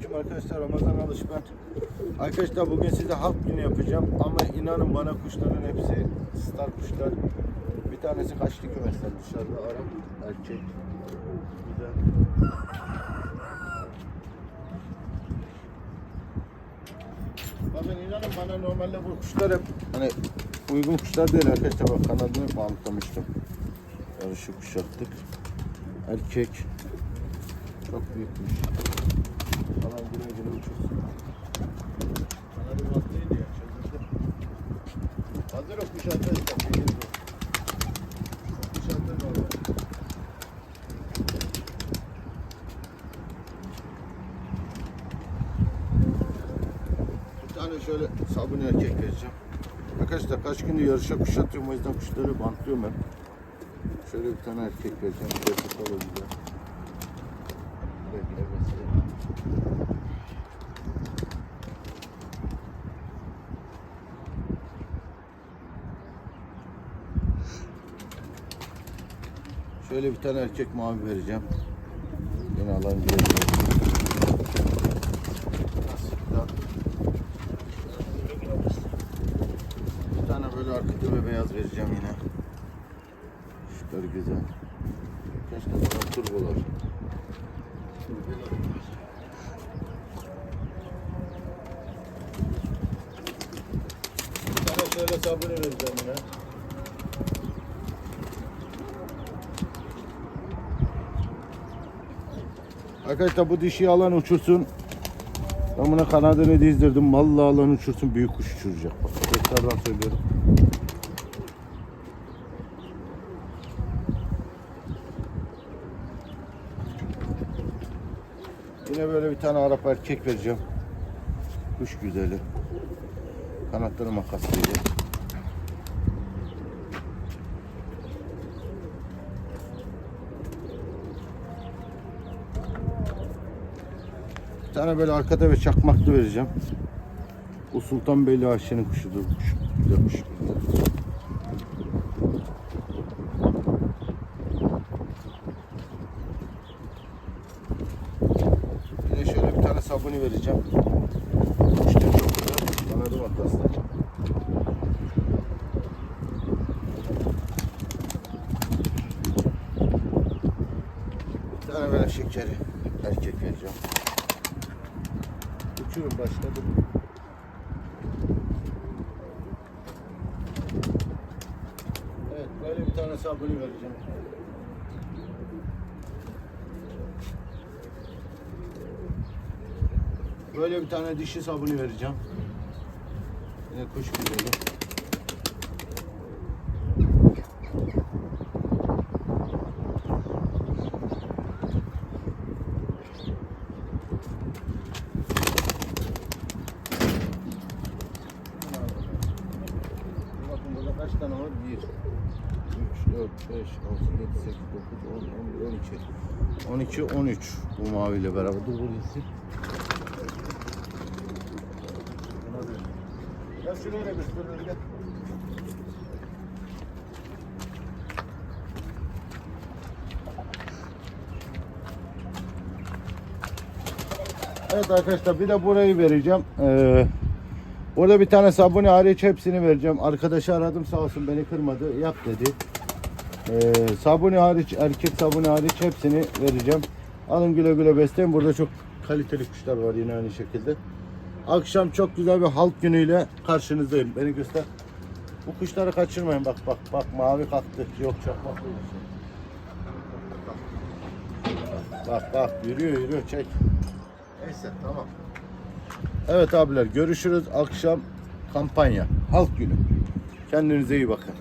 Selamünaleyküm arkadaşlar. Ramazan Alış ben. Arkadaşlar bugün size halk günü yapacağım ama inanın bana kuşların hepsi star kuşlar. Bir tanesi kaçtı kümesten dışarıda Arap erkek. Güzel. Bakın inanın bana normalde bu kuşlar hep hani uygun kuşlar değil arkadaşlar. Bak kanadını bantlamıştım. Yarışı kuşattık. Erkek. Çok büyükmüş. Falan güle güle uçursun. Kanadı battıydı ya çözüldü. Hazır o kuş arkadaşlar. Benim bu. Kuş hazır valla. Bir tane şöyle sabun erkek vereceğim. Arkadaşlar kaç gündür yarışa kuş atıyorum o yüzden kuşları bantlıyorum hep. Şöyle bir tane erkek vereceğim. Bir de kapalı güzel. Güle güle besleyin. Şöyle bir tane erkek mavi vereceğim. Yine güle güle. Bir tane böyle arkada ve beyaz vereceğim yine. Şunlar güzel. Keşke bana turbolar. Tane şöyle sabun vereceğim yine. Arkadaşlar bu dişi alan uçursun. Ben buna kanadını dizdirdim. Vallahi alan uçursun büyük kuş uçuracak. Bak tekrardan söylüyorum. Yine böyle bir tane Arap erkek vereceğim. Kuş güzeli. Kanatları makaslıydı. Tane böyle arkada ve çakmaklı vereceğim. Bu Sultanbeyli Ayşe'nin kuşudur. Kuş. Güzel kuş. Yine şöyle bir tane sabuni vereceğim. Bir tane böyle şekeri erkek vereceğim. Uçurum başladım. Evet böyle bir tane sabuni vereceğim. Böyle bir tane dişi sabuni vereceğim. Yine kuş güzeli. Bakın burada kaç tane var? 1, 3, 4, 5, 6, 7, 8, 9, 10, 11, 12. 12, 13 bu maviyle beraber. Dur burası. Ya şuraya da gel. Evet arkadaşlar bir de burayı vereceğim. Ee, burada bir tane sabuni hariç hepsini vereceğim. Arkadaşı aradım sağ olsun beni kırmadı. Yap dedi. Ee, sabuni hariç erkek sabuni hariç hepsini vereceğim. Alın güle güle besleyin. Burada çok kaliteli kuşlar var yine aynı şekilde. Akşam çok güzel bir halk günüyle karşınızdayım. Beni göster. Bu kuşları kaçırmayın. Bak bak bak mavi kalktı. Yok çakmak Bak bak yürüyor yürüyor çek. Neyse tamam. Evet abiler görüşürüz akşam kampanya halk günü. Kendinize iyi bakın.